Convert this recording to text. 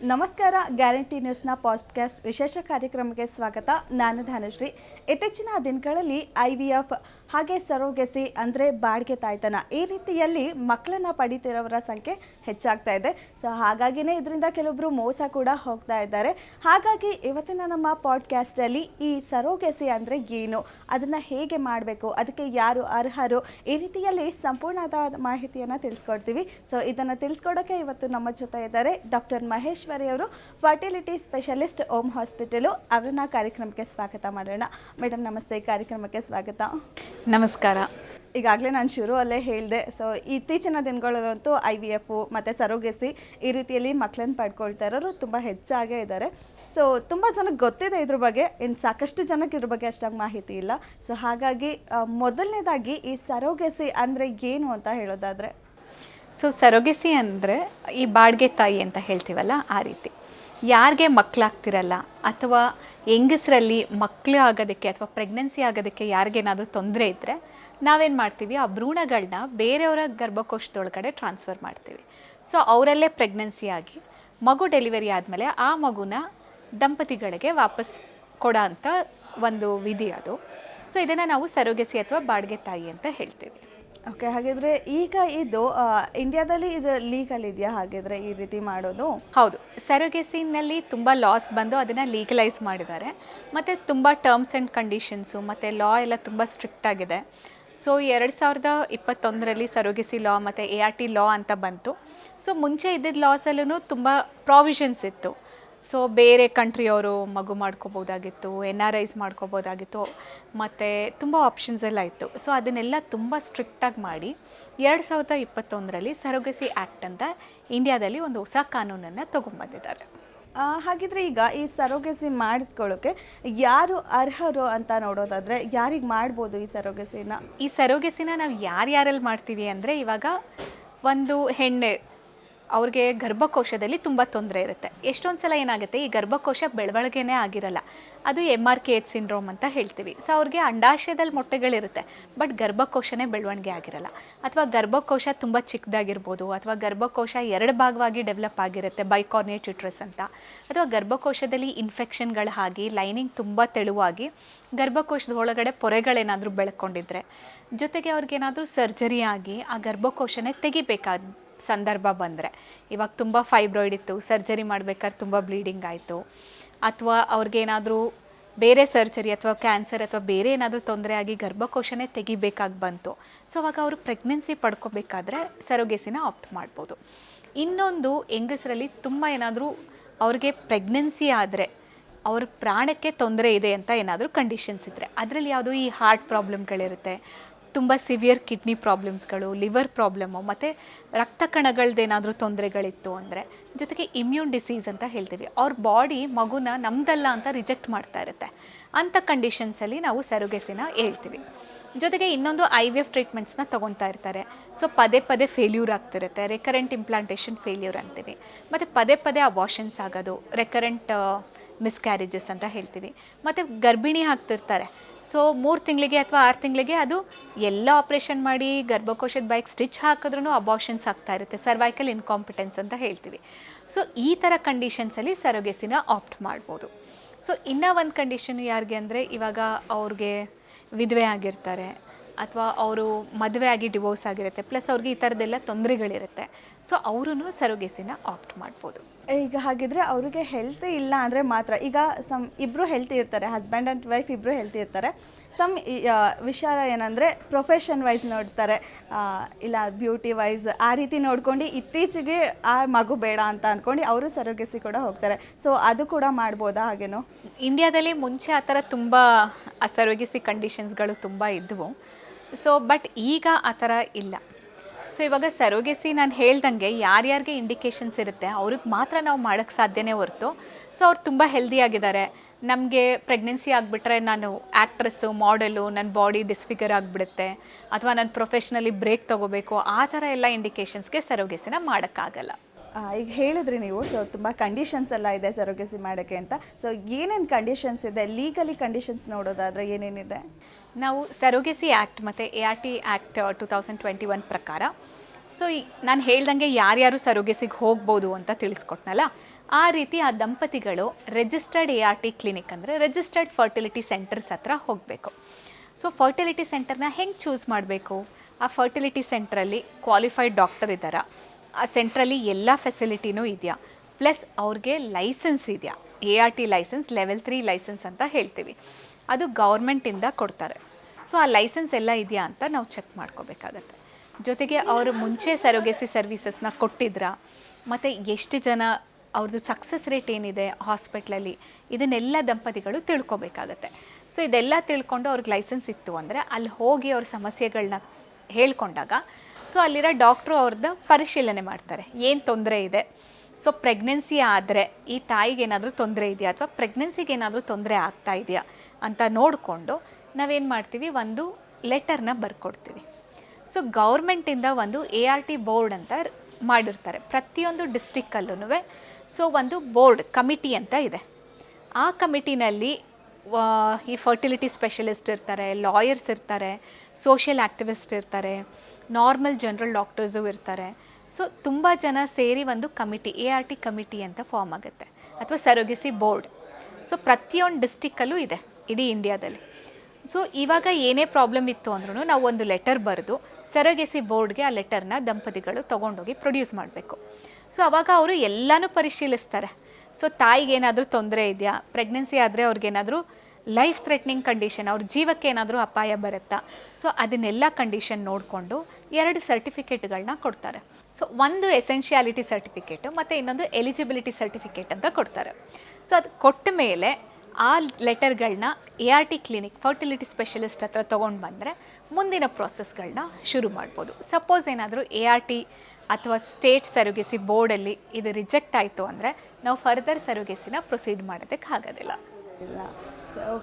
ನಮಸ್ಕಾರ, guarantee ನ್ಯೂಸ್ನ podcast ವಿಶೇಷ ಕಾರ್ಯಕ್ರಮಕ್ಕೆ ಸ್ವಾಗತ. ನಾನು ಧನಶ್ರೀ. ಇತ್ತೀಚಿನ ದಿನಗಳಲ್ಲಿ ಐ ವಿ ಎಫ್ ಹಾಗೆ ಸರೋಗೆಸಿ ಅಂದರೆ ಬಾಡಿಗೆ ತಾಯ್ತನ ಈ ರೀತಿಯಲ್ಲಿ ಮಕ್ಕಳನ್ನು ಪಡಿತಿರೋರ ಸಂಖ್ಯೆ ಹೆಚ್ಚಾಗ್ತಾ ಇದೆ. ಸೊ ಹಾಗಾಗಿನೇ ಇದರಿಂದ ಕೆಲವೊಬ್ಬರು ಮೋಸ ಕೂಡ ಹೋಗ್ತಾ ಇದ್ದಾರೆ. ಹಾಗಾಗಿ ಇವತ್ತಿನ ನಮ್ಮ ಪಾಡ್ಕಾಸ್ಟಲ್ಲಿ ಈ ಸರೋಗೆಸಿ ಅಂದರೆ ಏನು, ಅದನ್ನು ಹೇಗೆ ಮಾಡಬೇಕು, ಅದಕ್ಕೆ ಯಾರು ಅರ್ಹರು, ಈ ರೀತಿಯಲ್ಲಿ ಸಂಪೂರ್ಣವಾದ ಮಾಹಿತಿಯನ್ನು ತಿಳಿಸ್ಕೊಡ್ತೀವಿ. ಸೊ ಇದನ್ನು ತಿಳಿಸ್ಕೊಡೋಕ್ಕೆ ಇವತ್ತು ನಮ್ಮ ಜೊತೆ ಇದ್ದಾರೆ ಡಾಕ್ಟರ್ ಮಹೇಶ್ವರಿ ಅವರು ಫರ್ಟಿಲಿಟಿ ಸ್ಪೆಷಲಿಸ್ಟ್ ಓಮ್ ಹಾಸ್ಪಿಟಲು ಅವರನ್ನ ಕಾರ್ಯಕ್ರಮಕ್ಕೆ ಸ್ವಾಗತ ಮಾಡೋಣ. ಮೇಡಮ್ ನಮಸ್ತೆ. ಕಾರ್ಯಕ್ರಮಕ್ಕೆ ಸ್ವಾಗತ. ನಮಸ್ಕಾರ. ಈಗಾಗಲೇ ನಾನು ಶುರು ಅಲ್ಲೇ ಹೇಳಿದೆ. ಸೊ ಇತ್ತೀಚಿನ ದಿನಗಳಲ್ಲಂತೂ ಐ ವಿ ಎಫು ಮತ್ತು ಸರೋಗೆಸಿ ಈ ರೀತಿಯಲ್ಲಿ ಮಕ್ಕಳನ್ನ ಪಡ್ಕೊಳ್ತಾ ಇರೋರು ತುಂಬ ಹೆಚ್ಚಾಗೇ ಇದ್ದಾರೆ ಸೊ ತುಂಬ ಜನಕ್ಕೆ ಗೊತ್ತಿದೆ ಇದ್ರ ಬಗ್ಗೆ. ಇನ್ನು ಸಾಕಷ್ಟು ಜನಕ್ಕೆ ಇದ್ರ ಬಗ್ಗೆ ಅಷ್ಟಾಗಿ ಮಾಹಿತಿ ಇಲ್ಲ. ಸೊ ಹಾಗಾಗಿ ಮೊದಲನೇದಾಗಿ ಈ ಸರೋಗೆಸಿ ಅಂದರೆ ಏನು ಅಂತ ಹೇಳೋದಾದರೆ ಸೊ ಸರೋಗೆಸಿ ಅಂದರೆ ಈ ಬಾಡಿಗೆ ತಾಯಿ ಅಂತ ಹೇಳ್ತೀವಲ್ಲ ಆ ರೀತಿ. ಯಾರಿಗೆ ಮಕ್ಕಳಾಗ್ತಿರಲ್ಲ ಅಥವಾ ಹೆಂಗಸರಲ್ಲಿ ಮಕ್ಕಳು ಆಗೋದಕ್ಕೆ ಅಥವಾ ಪ್ರೆಗ್ನೆನ್ಸಿ ಆಗೋದಕ್ಕೆ ಯಾರಿಗೇನಾದರೂ ತೊಂದರೆ ಇದ್ದರೆ ನಾವೇನು ಮಾಡ್ತೀವಿ? ಆ ಭ್ರೂಣಗಳನ್ನ ಬೇರೆಯವರ ಗರ್ಭಕೋಶದೊಳಗಡೆ ಟ್ರಾನ್ಸ್ಫರ್ ಮಾಡ್ತೀವಿ. ಸೊ ಅವರಲ್ಲೇ ಪ್ರೆಗ್ನೆನ್ಸಿ ಆಗಿ ಮಗು ಡೆಲಿವರಿ ಆದಮೇಲೆ ಆ ಮಗುನ ದಂಪತಿಗಳಿಗೆ ವಾಪಸ್ ಕೊಡೋ ಅಂಥ ಒಂದು ವಿಧಿ ಅದು. ಸೊ ಇದನ್ನು ನಾವು ಸರೋಗಸಿ ಅಥವಾ ಬಾಡಿಗೆ ತಾಯಿ ಅಂತ ಹೇಳ್ತೀವಿ. ಓಕೆ ಹಾಗಿದ್ರೆ ಈಗ ಇದು ಇಂಡಿಯಾದಲ್ಲಿ ಇದು ಲೀಗಲ್ ಇದೆಯಾ? ಹಾಗಿದ್ರೆ ಈ ರೀತಿ ಮಾಡೋದು? ಹೌದು. ಸೆರೋಗೆಸಿನಲ್ಲಿ ತುಂಬ ಲಾಸ್ ಬಂದು ಅದನ್ನು ಲೀಗಲೈಸ್ ಮಾಡಿದ್ದಾರೆ. ಮತ್ತು ತುಂಬ ಟರ್ಮ್ಸ್ ಆ್ಯಂಡ್ ಕಂಡೀಷನ್ಸು ಮತ್ತು ಲಾ ಎಲ್ಲ ತುಂಬ ಸ್ಟ್ರಿಕ್ಟ್ ಆಗಿದೆ. ಸೊ ಎರಡು ಸಾವಿರದ ಇಪ್ಪತ್ತೊಂದರಲ್ಲಿ ಸರೋಗೆಸಿ ಲಾ ಮತ್ತು ಎ ಆರ್ ಟಿ ಲಾ ಅಂತ ಬಂತು. ಸೊ ಮುಂಚೆ ಇದ್ದಿದ್ದ ಲಾಸಲ್ಲೂ ತುಂಬ ಪ್ರಾವಿಷನ್ಸ್ ಇತ್ತು. ಸೊ ಬೇರೆ ಕಂಟ್ರಿಯವರು ಮಗು ಮಾಡ್ಕೋಬೋದಾಗಿತ್ತು ಎನ್ ಆರ್ ಐಸ್ ಮಾಡ್ಕೋಬೋದಾಗಿತ್ತು ಮತ್ತು ತುಂಬ ಆಪ್ಷನ್ಸ್ ಎಲ್ಲ ಇತ್ತು. ಸೊ ಅದನ್ನೆಲ್ಲ ತುಂಬ ಸ್ಟ್ರಿಕ್ಟಾಗಿ ಮಾಡಿ ಎರಡು ಸಾವಿರದ ಇಪ್ಪತ್ತೊಂದರಲ್ಲಿ ಸರೋಗಸಿ ಆ್ಯಕ್ಟ್ ಅಂತ ಇಂಡಿಯಾದಲ್ಲಿ ಒಂದು ಹೊಸ ಕಾನೂನನ್ನು ತೊಗೊಂಬಂದಿದ್ದಾರೆ ಆ, ಹಾಗಿದ್ರೆ ಈಗ ಈ ಸರೋಗಸಿ ಮಾಡಿಸ್ಕೊಳ್ಳೋಕೆ ಯಾರು ಅರ್ಹರು ಅಂತ ನೋಡೋದಾದರೆ ಯಾರಿಗೆ ಮಾಡ್ಬೋದು ಈ ಸರೋಗಸಿನ? ಈ ಸರೋಗಸಿನ ನಾವು ಯಾರ್ಯಾರಲ್ಲಿ ಮಾಡ್ತೀವಿ ಅಂದರೆ ಇವಾಗ ಒಂದು ಹೆಣ್ಣೆ ಅವ್ರಿಗೆ ಗರ್ಭಕೋಶದಲ್ಲಿ ತುಂಬ ತೊಂದರೆ ಇರುತ್ತೆ. ಎಷ್ಟೊಂದು ಸಲ ಏನಾಗುತ್ತೆ, ಈ ಗರ್ಭಕೋಶ ಬೆಳವಣಿಗೆನೇ ಆಗಿರಲ್ಲ. ಅದು M R K H syndrome ಅಂತ ಹೇಳ್ತೀವಿ. ಸೊ ಅವ್ರಿಗೆ ಅಂಡಾಶಯದಲ್ಲಿ ಮೊಟ್ಟೆಗಳಿರುತ್ತೆ ಬಟ್ ಗರ್ಭಕೋಶನೇ ಬೆಳವಣಿಗೆ ಆಗಿರಲ್ಲ. ಅಥವಾ ಗರ್ಭಕೋಶ ತುಂಬ ಚಿಕ್ಕದಾಗಿರ್ಬೋದು, ಅಥವಾ ಗರ್ಭಕೋಶ ಎರಡು ಭಾಗವಾಗಿ ಡೆವಲಪ್ ಆಗಿರುತ್ತೆ ಬೈಕಾರ್ನೇಟ್ ಯುಟ್ರಸ್ ಅಂತ. ಅಥವಾ ಗರ್ಭಕೋಶದಲ್ಲಿ ಇನ್ಫೆಕ್ಷನ್ಗಳು ಆಗಿ ಲೈನಿಂಗ್ ತುಂಬ ತೆಳುವಾಗಿ, ಗರ್ಭಕೋಶದ ಒಳಗಡೆ ಪೊರೆಗಳೇನಾದರೂ ಬೆಳ್ಕೊಂಡಿದ್ರೆ, ಜೊತೆಗೆ ಅವ್ರಿಗೇನಾದರೂ ಸರ್ಜರಿ ಆಗಿ ಆ ಗರ್ಭಕೋಶನೇ ತೆಗಿಬೇಕಾದ ಸಂದರ್ಭ ಬಂದರೆ. ಇವಾಗ ತುಂಬ ಫೈಬ್ರಾಯ್ಡ್ ಇತ್ತು ಸರ್ಜರಿ ಮಾಡ್ಬೇಕಾದ್ರೆ ತುಂಬ ಬ್ಲೀಡಿಂಗ್ ಆಯಿತು. ಅಥವಾ ಅವ್ರಿಗೇನಾದರೂ ಬೇರೆ ಸರ್ಜರಿ ಅಥವಾ ಕ್ಯಾನ್ಸರ್ ಅಥವಾ ಬೇರೆ ಏನಾದರೂ ತೊಂದರೆ ಆಗಿ ಗರ್ಭಕೋಶನೇ ತೆಗಿಬೇಕಾಗಿ ಬಂತು. ಸೊ ಅವಾಗ ಅವರು ಪ್ರೆಗ್ನೆನ್ಸಿ ಪಡ್ಕೋಬೇಕಾದ್ರೆ ಸರೋಗೆಸಿನ ಆಪ್ಟ್ ಮಾಡ್ಬೋದು. ಇನ್ನೊಂದು ಹೆಂಗಸರಲ್ಲಿ ತುಂಬ ಏನಾದರೂ ಅವ್ರಿಗೆ ಪ್ರೆಗ್ನೆನ್ಸಿ ಆದರೆ ಅವ್ರ ಪ್ರಾಣಕ್ಕೆ ತೊಂದರೆ ಇದೆ ಅಂತ ಏನಾದರೂ ಕಂಡೀಷನ್ಸ್ ಇದ್ದರೆ ಅದರಲ್ಲಿ ಯಾವುದು ಈ ಹಾರ್ಟ್ ಪ್ರಾಬ್ಲಮ್ಗಳಿರುತ್ತೆ ತುಂಬ ಸಿವಿಯರ್ ಕಿಡ್ನಿ ಪ್ರಾಬ್ಲಮ್ಸ್ಗಳು ಲಿವರ್ ಪ್ರಾಬ್ಲಮ್ಮು ಮತ್ತು ರಕ್ತ ಕಣಗಳದ್ದೇನಾದರೂ ತೊಂದರೆಗಳಿತ್ತು ಅಂದರೆ ಜೊತೆಗೆ ಇಮ್ಯೂನ್ ಡಿಸೀಸ್ ಅಂತ ಹೇಳ್ತೀವಿ. ಅವ್ರ ಬಾಡಿ ಮಗುನ ನಮ್ದಲ್ಲ ಅಂತ ರಿಜೆಕ್ಟ್ ಮಾಡ್ತಾ ಇರುತ್ತೆ. ಅಂಥ ಕಂಡೀಷನ್ಸಲ್ಲಿ ನಾವು ಸೆರೋಗೆಸಿನ ಹೇಳ್ತೀವಿ. ಜೊತೆಗೆ ಇನ್ನೊಂದು ಐ ವಿ ಎಫ್ ಟ್ರೀಟ್ಮೆಂಟ್ಸ್ನ ತೊಗೊತಾ ಇರ್ತಾರೆ. ಸೊ ಪದೇ ಪದೇ ಫೇಲ್ಯೂರ್ ಆಗ್ತಿರುತ್ತೆ. ರೆಕರೆಂಟ್ ಇಂಪ್ಲಾಂಟೇಷನ್ ಫೇಲ್ಯೂರ್ ಅಂತೀವಿ. ಮತ್ತು ಪದೇ ಪದೇ ಅಬಾಷನ್ಸ್ ಆಗೋದು. ರೆಕರೆಂಟ್ ಮಿಸ್ಕ್ಯಾರೇಜಸ್ ಅಂತ ಹೇಳ್ತೀವಿ. ಮತ್ತು ಗರ್ಭಿಣಿ ಆಗ್ತಿರ್ತಾರೆ. ಸೊ ಮೂರು ತಿಂಗಳಿಗೆ ಅಥವಾ ಆರು ತಿಂಗಳಿಗೆ ಅದು ಎಲ್ಲ ಆಪ್ರೇಷನ್ ಮಾಡಿ ಗರ್ಭಕೋಶದ ಬೈಕ್ ಸ್ಟಿಚ್ ಹಾಕಿದ್ರೂ ಅಬಾಷನ್ಸ್ ಆಗ್ತಾ ಇರುತ್ತೆ ಸರ್ವೈಕಲ್ ಇನ್ಕಾಂಪಿಟೆನ್ಸ್ ಅಂತ ಹೇಳ್ತೀವಿ. ಸೊ ಈ ಥರ ಕಂಡೀಷನ್ಸಲ್ಲಿ ಸರೋಗೆಸಿನ ಆಪ್ಟ್ ಮಾಡ್ಬೋದು. ಸೊ ಇನ್ನೂ ಒಂದು ಕಂಡೀಷನ್ ಯಾರಿಗೆ ಅಂದರೆ ಇವಾಗ ಅವ್ರಿಗೆ ವಿಧವೆ ಆಗಿರ್ತಾರೆ ಅಥವಾ ಅವರು ಮದುವೆ ಆಗಿ ಡಿವೋರ್ಸ್ ಆಗಿರುತ್ತೆ ಪ್ಲಸ್ ಅವ್ರಿಗೆ ಈ ಥರದ್ದೆಲ್ಲ ತೊಂದರೆಗಳಿರುತ್ತೆ. ಸೊ ಅವರೂ ಸರೋಗೆಸಿನ ಆಪ್ಟ್ ಮಾಡ್ಬೋದು. ಈಗ ಹಾಗಿದ್ರೆ ಅವರಿಗೆ ಹೆಲ್ತ್ ಇಲ್ಲ ಅಂದರೆ ಮಾತ್ರ. ಈಗ ಸಮ್ ಇಬ್ಬರು ಹೆಲ್ತಿ ಇರ್ತಾರೆ ಹಸ್ಬೆಂಡ್ ಆ್ಯಂಡ್ ವೈಫ್ ಇಬ್ಬರು ಹೆಲ್ತ್ ಇರ್ತಾರೆ. ಸಮ್ ವಿಚಾರ ಏನಂದರೆ ಪ್ರೊಫೆಷನ್ ವೈಸ್ ನೋಡ್ತಾರೆ. ಇಲ್ಲ ಬ್ಯೂಟಿ ವೈಸ್ ಆ ರೀತಿ ನೋಡ್ಕೊಂಡು ಇತ್ತೀಚೆಗೆ ಆ ಮಗು ಬೇಡ ಅಂತ ಅಂದ್ಕೊಂಡು ಅವರು ಸರೋಗೆಸಿ ಕೂಡ ಹೋಗ್ತಾರೆ. ಸೊ ಅದು ಕೂಡ ಮಾಡ್ಬೋದಾ ಹಾಗೇನು? ಇಂಡಿಯಾದಲ್ಲಿ ಮುಂಚೆ ಆ ಥರ ತುಂಬ ಸರೋಗಿಸಿ ಕಂಡೀಷನ್ಸ್ಗಳು ತುಂಬ ಇದ್ದವು ಸೊ ಬಟ್ ಈಗ ಆ ಥರ ಇಲ್ಲ. ಸೊ ಇವಾಗ ಸರೋಗೆಸಿ ನಾನು ಹೇಳ್ದಂಗೆ ಯಾರ್ಯಾರಿಗೆ ಇಂಡಿಕೇಶನ್ಸ್ ಇರುತ್ತೆ, ಅವ್ರಿಗೆ ಮಾತ್ರ ನಾವು ಮಾಡೋಕ್ಕೆ ಸಾಧ್ಯನೇ ಹೊರತು. ಸೊ ಅವ್ರು ತುಂಬ ಹೆಲ್ದಿಯಾಗಿದ್ದಾರೆ ನಮಗೆ ಪ್ರೆಗ್ನೆನ್ಸಿ ಆಗಿಬಿಟ್ರೆ ನಾನು ಆ್ಯಕ್ಟ್ರೆಸ್ಸು ಮಾಡೆಲು ನನ್ನ ಬಾಡಿ ಡಿಸ್ಫಿಗರ್ ಆಗಿಬಿಡುತ್ತೆ. ಅಥವಾ ನಾನು ಪ್ರೊಫೆಷ್ನಲಿ ಬ್ರೇಕ್ ತೊಗೋಬೇಕು, ಆ ಥರ ಎಲ್ಲ ಇಂಡಿಕೇಶನ್ಸ್ಗೆ ಸರೋಗೆಸಿನ ಮಾಡೋಕ್ಕಾಗಲ್ಲ. ಈಗ ಹೇಳಿದ್ರಿ ನೀವು ಸೊ ತುಂಬ ಕಂಡೀಷನ್ಸ್ ಎಲ್ಲ ಇದೆ ಸರೋಗಸಿ ಮಾಡೋಕ್ಕೆ ಅಂತ. ಸೊ ಏನೇನು ಕಂಡೀಷನ್ಸ್ ಇದೆ? ಲೀಗಲಿ ಕಂಡೀಷನ್ಸ್ ನೋಡೋದಾದ್ರೆ ಏನೇನಿದೆ? ನಾವು ಸರೋಗೆಸಿ ಆ್ಯಕ್ಟ್ ಮತ್ತು A R T act two thousand twenty one ಪ್ರಕಾರ. ಸೊ ಈ, ನಾನು ಹೇಳ್ದಂಗೆ ಯಾರ್ಯಾರು ಸರೋಗೆಸಿಗೆ ಹೋಗ್ಬೋದು ಅಂತ ತಿಳಿಸ್ಕೊಟ್ನಲ್ಲ, ಆ ರೀತಿ ಆ ದಂಪತಿಗಳು registered A R T clinic ಅಂದರೆ ರಿಜಿಸ್ಟರ್ಡ್ ಫರ್ಟಿಲಿಟಿ ಸೆಂಟರ್ಸ್ ಹತ್ರ ಹೋಗಬೇಕು. ಸೊ ಫರ್ಟಿಲಿಟಿ ಸೆಂಟರ್ನ ಹೆಂಗೆ ಚೂಸ್ ಮಾಡಬೇಕು? ಆ ಫರ್ಟಿಲಿಟಿ ಸೆಂಟ್ರಲ್ಲಿ ಕ್ವಾಲಿಫೈಡ್ ಡಾಕ್ಟರ್ ಇದ್ದಾರಾ? ಆ ಸೆಂಟ್ರಲ್ಲಿ ಎಲ್ಲ ಫೆಸಿಲಿಟಿನೂ ಇದೆಯಾ? ಪ್ಲಸ್ ಅವ್ರಿಗೆ ಲೈಸೆನ್ಸ್ ಇದೆಯಾ? A R T licence level three licence ಅಂತ ಹೇಳ್ತೀವಿ. ಅದು ಗೌರ್ಮೆಂಟಿಂದ ಕೊಡ್ತಾರೆ. ಸೊ ಆ ಲೈಸೆನ್ಸ್ ಎಲ್ಲ ಇದೆಯಾ ಅಂತ ನಾವು ಚೆಕ್ ಮಾಡ್ಕೋಬೇಕಾಗತ್ತೆ. ಜೊತೆಗೆ ಅವರು ಮುಂಚೆ ಸರೋಗೆಸಿ ಸರ್ವಿಸಸ್ನ ಕೊಟ್ಟಿದ್ರಾ? ಮತ್ತು ಎಷ್ಟು ಜನ ಅವ್ರದ್ದು ಸಕ್ಸಸ್ ರೇಟ್ ಏನಿದೆ ಹಾಸ್ಪಿಟ್ಲಲ್ಲಿ ಇದನ್ನೆಲ್ಲ ದಂಪತಿಗಳು ತಿಳ್ಕೊಬೇಕಾಗತ್ತೆ. ಸೊ ಇದೆಲ್ಲ ತಿಳ್ಕೊಂಡು ಅವ್ರಿಗೆ ಲೈಸೆನ್ಸ್ ಇತ್ತು ಅಂದರೆ ಅಲ್ಲಿ ಹೋಗಿ ಅವ್ರ ಸಮಸ್ಯೆಗಳನ್ನ ಹೇಳ್ಕೊಂಡಾಗ ಸೊ ಅಲ್ಲಿರೋ ಡಾಕ್ಟ್ರು ಅವ್ರದ್ದು ಪರಿಶೀಲನೆ ಮಾಡ್ತಾರೆ. ಏನು ತೊಂದರೆ ಇದೆ? ಸೊ ಪ್ರೆಗ್ನೆನ್ಸಿ ಆದರೆ ಈ ತಾಯಿಗೆ ಏನಾದರೂ ತೊಂದರೆ ಇದೆಯಾ? ಅಥವಾ ಪ್ರೆಗ್ನೆನ್ಸಿಗೆ ಏನಾದರೂ ತೊಂದರೆ ಆಗ್ತಾ ಇದೆಯಾ? ಅಂತ ನೋಡಿಕೊಂಡು ನಾವೇನು ಮಾಡ್ತೀವಿ? ಒಂದು ಲೆಟರ್ನ ಬರ್ಕೊಡ್ತೀವಿ. ಸೊ ಗೌರ್ಮೆಂಟಿಂದ ಒಂದು ಎ ಆರ್ ಟಿ ಬೋರ್ಡ್ ಅಂತ ಮಾಡಿರ್ತಾರೆ. ಪ್ರತಿಯೊಂದು ಡಿಸ್ಟಿಕ್ಕಲ್ಲೂ ಸೊ ಒಂದು ಬೋರ್ಡ್ ಕಮಿಟಿ ಅಂತ ಇದೆ. ಆ ಕಮಿಟಿನಲ್ಲಿ ಈ ಫರ್ಟಿಲಿಟಿ ಸ್ಪೆಷಲಿಸ್ಟ್ ಇರ್ತಾರೆ ಲಾಯರ್ಸ್ ಇರ್ತಾರೆ ಸೋಷಿಯಲ್ ಆ್ಯಕ್ಟಿವಿಸ್ಟ್ ಇರ್ತಾರೆ ನಾರ್ಮಲ್ ಜನರಲ್ ಡಾಕ್ಟರ್ಸು ಇರ್ತಾರೆ. ಸೊ ತುಂಬ ಜನ ಸೇರಿ ಒಂದು committee A R T committee ಅಂತ ಫಾರ್ಮ್ ಆಗುತ್ತೆ. ಅಥವಾ ಸರೋಗಿಸಿ ಬೋರ್ಡ್ ಸೊ ಪ್ರತಿಯೊಂದು ಡಿಸ್ಟಿಕ್ಕಲ್ಲೂ ಇದೆ, ಇಡೀ ಇಂಡಿಯಾದಲ್ಲಿ ಸೊ ಇವಾಗ ಏನೇ ಪ್ರಾಬ್ಲಮ್ ಇತ್ತು ಅಂದ್ರೂ ನಾವು ಒಂದು ಲೆಟರ್ ಬರೆದು ಸರೋಗೆಸಿ ಬೋರ್ಡ್ಗೆ ಆ ಲೆಟರ್ನ ದಂಪತಿಗಳು ತೊಗೊಂಡೋಗಿ ಪ್ರೊಡ್ಯೂಸ್ ಮಾಡಬೇಕು. ಸೊ ಅವಾಗ ಅವರು ಎಲ್ಲನೂ ಪರಿಶೀಲಿಸ್ತಾರೆ. ಸೊ ತಾಯಿಗೇನಾದರೂ ತೊಂದರೆ ಇದೆಯಾ? ಪ್ರೆಗ್ನೆನ್ಸಿ ಆದರೆ ಅವ್ರಿಗೇನಾದರೂ ಲೈಫ್ ಥ್ರೆಟ್ನಿಂಗ್ ಕಂಡೀಷನ್ ಅವ್ರ ಜೀವಕ್ಕೆ ಏನಾದರೂ ಅಪಾಯ ಬರುತ್ತಾ? ಸೊ ಅದನ್ನೆಲ್ಲ ಕಂಡೀಷನ್ ನೋಡಿಕೊಂಡು ಎರಡು ಸರ್ಟಿಫಿಕೇಟ್ಗಳನ್ನ ಕೊಡ್ತಾರೆ. ಸೊ ಒಂದು ಎಸೆನ್ಷಿಯಾಲಿಟಿ ಸರ್ಟಿಫಿಕೇಟು ಮತ್ತು ಇನ್ನೊಂದು ಎಲಿಜಿಬಿಲಿಟಿ ಸರ್ಟಿಫಿಕೇಟ್ ಅಂತ ಕೊಡ್ತಾರೆ. ಸೊ ಅದು ಕೊಟ್ಟ ಮೇಲೆ ಆ ಲೆಟರ್ಗಳನ್ನ A R T clinic fertility specialist ಹತ್ರ ತೊಗೊಂಡು ಬಂದರೆ ಮುಂದಿನ ಪ್ರೋಸೆಸ್ಗಳನ್ನ ಶುರು ಮಾಡ್ಬೋದು. ಸಪೋಸ್ ಏನಾದರೂ ಎ ಆರ್ ಟಿ ಅಥವಾ ಸ್ಟೇಟ್ ಸರುಗೆಸಿ ಬೋರ್ಡಲ್ಲಿ ಇದು ರಿಜೆಕ್ಟ್ ಆಯಿತು ಅಂದರೆ ನಾವು ಫರ್ದರ್ ಸರುಗೆಸಿನ ಪ್ರೊಸೀಡ್ ಮಾಡೋದಕ್ಕೆ ಆಗೋದಿಲ್ಲ okay.